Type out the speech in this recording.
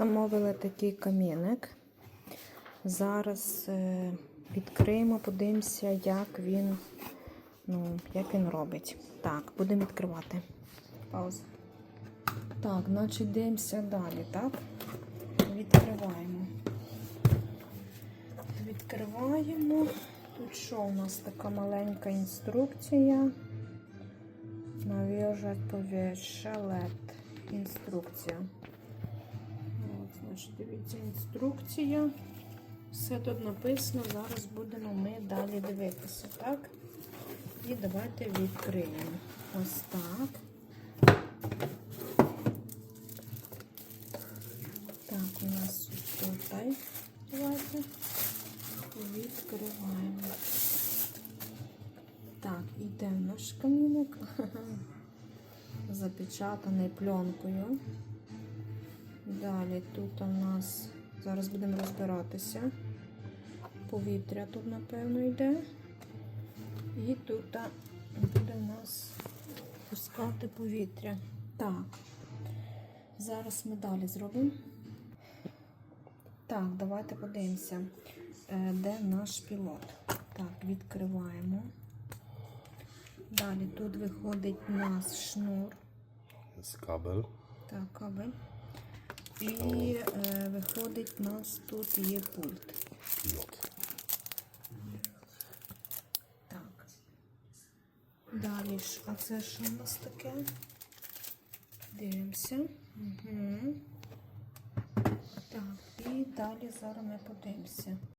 Замовили такий камінник. Зараз е, відкриємо, подивимося, як він, ну, як він робить. Так, будемо відкривати. Пауза. Так, значить дивимося далі, так? Відкриваємо. Відкриваємо. Тут що у нас така маленька інструкція. Нав'яжать повішалет. Інструкція. Значить, дивіться, інструкція. Все тут написано. Зараз будемо ми далі дивитися, так? І давайте відкриємо. Ось так. Так, у нас тут. Давайте відкриваємо. Так, іде наш камінок. Запечатаний пленкою. Далі тут у нас, зараз будемо розбиратися. Повітря тут, напевно, йде. І тут буде у нас пускати повітря. Так, зараз ми далі зробимо. Так, давайте подивимося, е, де наш пілот. Так, відкриваємо. Далі тут виходить у нас шнур. Jest kabel. Так, кабель. І е, виходить, у нас тут є пульт. Так. Далі ж, а це що у нас таке? Дивимося. Угу. Так, і далі зараз ми подивимося.